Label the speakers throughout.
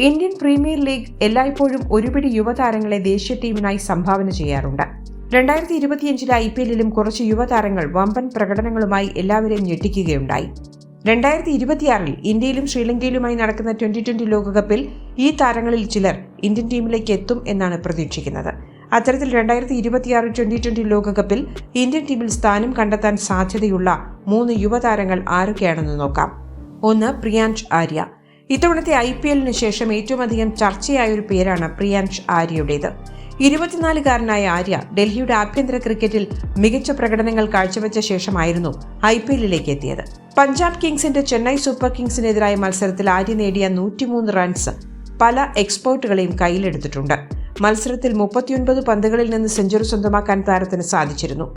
Speaker 1: Indian premier league എല്ലായ്പ്പോഴും ഒരുപിടി യുവതാരങ്ങളെ ദേശീയ ടീമിനായി സംഭാവന ചെയ്യാറുണ്ട്. രണ്ടായിരത്തി ഇരുപത്തിയഞ്ചിലെ ഐ പി എല്ലിലും കുറച്ച് യുവതാരങ്ങൾ വമ്പൻ പ്രകടനങ്ങളുമായി എല്ലാവരെയും ഞെട്ടിക്കുകയുണ്ടായി. രണ്ടായിരത്തി ഇരുപത്തിയാറിൽ ഇന്ത്യയിലും ശ്രീലങ്കയിലുമായി നടക്കുന്ന ട്വന്റി ട്വന്റി ലോകകപ്പിൽ ഈ താരങ്ങളിൽ ചിലർ ഇന്ത്യൻ ടീമിലേക്ക് എത്തും എന്നാണ് പ്രതീക്ഷിക്കുന്നത്. അത്തരത്തിൽ രണ്ടായിരത്തി ഇരുപത്തിയാറ് ട്വന്റി ട്വന്റി ലോകകപ്പിൽ ഇന്ത്യൻ ടീമിൽ സ്ഥാനം കണ്ടെത്താൻ സാധ്യതയുള്ള മൂന്ന് യുവതാരങ്ങൾ ആരൊക്കെയാണെന്ന് നോക്കാം. ഒന്ന് പ്രിയാൻഷ് ആര്യ. ഇത്തവണത്തെ ഐ പി എല്ലിന് ശേഷം ഏറ്റവും അധികം ചർച്ചയായ ഒരു പേരാണ് പ്രിയാൻഷ് ആര്യയുടേത്. ഇരുപത്തിനാലുകാരനായ ആര്യ ഡൽഹിയുടെ ആഭ്യന്തര ക്രിക്കറ്റിൽ മികച്ച പ്രകടനങ്ങൾ കാഴ്ചവെച്ച ശേഷമായിരുന്നു ഐ പി എല്ലിലേക്ക് എത്തിയത്. പഞ്ചാബ് കിങ്സിന്റെ ചെന്നൈ സൂപ്പർ കിങ്സിനെതിരായ മത്സരത്തിൽ ആര്യ നേടിയ നൂറ്റിമൂന്ന് റൺസ് പല എക്സ്പോർട്ടുകളെയും കയ്യിലെടുത്തിട്ടുണ്ട്. മത്സരത്തിൽ മുപ്പത്തിയൊൻപത് പന്തുകളിൽ നിന്ന് സെഞ്ചുറി സ്വന്തമാക്കാൻ താരത്തിന് സാധിച്ചിരുന്നു.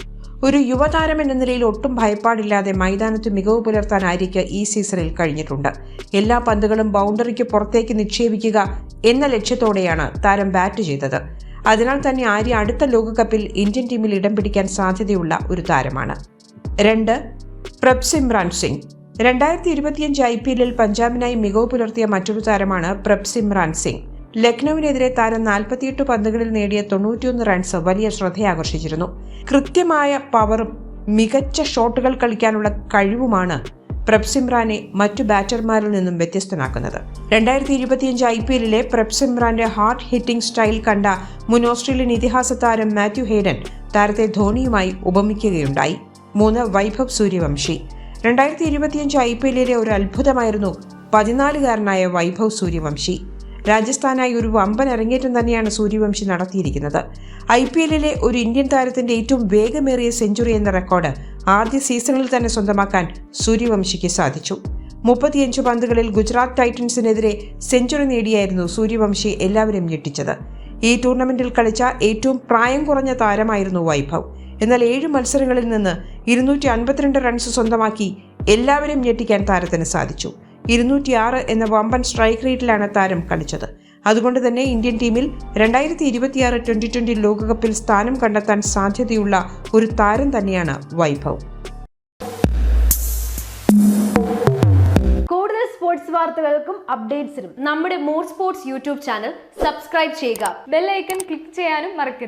Speaker 1: ഒരു യുവതാരം എന്ന നിലയിൽ ഒട്ടും ഭയപ്പാടില്ലാതെ മൈതാനത്ത് മികവ് പുലർത്താൻ ആര്യയ്ക്ക് ഈ സീസണിൽ കഴിഞ്ഞിട്ടുണ്ട്. എല്ലാ പന്തുകളും ബൗണ്ടറിക്ക് പുറത്തേക്ക് നിക്ഷേപിക്കുക എന്ന ലക്ഷ്യത്തോടെയാണ് താരം ബാറ്റ് ചെയ്തത്. അതിനാൽ തന്നെ ആര്യ അടുത്ത ലോകകപ്പിൽ ഇന്ത്യൻ ടീമിൽ ഇടം പിടിക്കാൻ സാധ്യതയുള്ള ഒരു താരമാണ്. രണ്ട് പ്രപ്സിമ്രാൻ സിംഗ്. രണ്ടായിരത്തി ഇരുപത്തിയഞ്ച് ഐ പി എല്ലിൽ പഞ്ചാബിനായി മികവ് പുലർത്തിയ മറ്റൊരു താരമാണ് പ്രപ്സിമ്രാൻ സിംഗ്. ലക്നൌവിനെതിരെ താരം നാൽപ്പത്തിയെട്ട് പന്തുകളിൽ നേടിയ തൊണ്ണൂറ്റിയൊന്ന് റൺസ് വലിയ ശ്രദ്ധയാകർഷിച്ചിരുന്നു. കൃത്യമായ പവറും മികച്ച ഷോട്ടുകൾ കളിക്കാനുള്ള കഴിവുമാണ് പ്രഭ്സിമ്രാനെ മറ്റു ബാറ്റർമാരിൽ നിന്നും വ്യത്യസ്തനാക്കുന്നത്. രണ്ടായിരത്തി ഇരുപത്തിയഞ്ച് ഐ പി എല്ലിലെ പ്രഭ്സിമ്രാന്റെ ഹാർഡ് ഹിറ്റിംഗ് സ്റ്റൈൽ കണ്ട മുൻ ഓസ്ട്രേലിയൻ ഇതിഹാസ താരം മാത്യു ഹേഡൻ താരത്തെ ധോണിയുമായി ഉപമിക്കുകയുണ്ടായി. മൂന്ന് വൈഭവ് സൂര്യവംശി. രണ്ടായിരത്തി ഇരുപത്തിയഞ്ച് ഐ പി എല്ലിലെ ഒരു അത്ഭുതമായിരുന്നു പതിനാലുകാരനായ വൈഭവ് സൂര്യവംശി. രാജസ്ഥാനായി ഒരു വമ്പൻ അരങ്ങേറ്റം തന്നെയാണ് സൂര്യവംശി നടത്തിയിരിക്കുന്നത്. ഐ പി എല്ലിലെ ഒരു ഇന്ത്യൻ താരത്തിന്റെ ഏറ്റവും വേഗമേറിയ സെഞ്ചുറി എന്ന റെക്കോർഡ് ആദ്യ സീസണിൽ തന്നെ സ്വന്തമാക്കാൻ സൂര്യവംശിക്ക് സാധിച്ചു. മുപ്പത്തിയഞ്ച് പന്തുകളിൽ ഗുജറാത്ത് ടൈറ്റൻസിനെതിരെ സെഞ്ചുറി നേടിയായിരുന്നു സൂര്യവംശി എല്ലാവരും ഞെട്ടിച്ചത്. ഈ ടൂർണമെന്റിൽ കളിച്ച ഏറ്റവും പ്രായം കുറഞ്ഞ താരമായിരുന്നു വൈഭവ്. എന്നാൽ ഏഴ് മത്സരങ്ങളിൽ നിന്ന് ഇരുന്നൂറ്റി അൻപത്തിരണ്ട് റൺസ് സ്വന്തമാക്കി എല്ലാവരും ഞെട്ടിക്കാൻ താരത്തിന് സാധിച്ചു. ഇരുന്നൂറ്റിയാറ് എന്ന വമ്പൻ സ്ട്രൈക്ക് റേറ്റിലാണ് താരം കളിച്ചത്. അതുകൊണ്ട് തന്നെ ഇന്ത്യൻ ടീമിൽ രണ്ടായിരത്തി ഇരുപത്തിയാറ് ട്വന്റി ട്വന്റി ലോകകപ്പിൽ സ്ഥാനം കണ്ടെത്താൻ സാധ്യതയുള്ള ഒരു താരം തന്നെയാണ് വൈഭവ്.
Speaker 2: കൂടുതൽ സ്പോർട്സ് വാർത്തകൾക്കും അപ്ഡേറ്റ്സിനും നമ്മുടെ more sports YouTube channel subscribe ചെയ്യുക.
Speaker 3: ബെല്ലൈക്കൺ ക്ലിക്ക് ചെയ്യാനും മറക്കരുത്.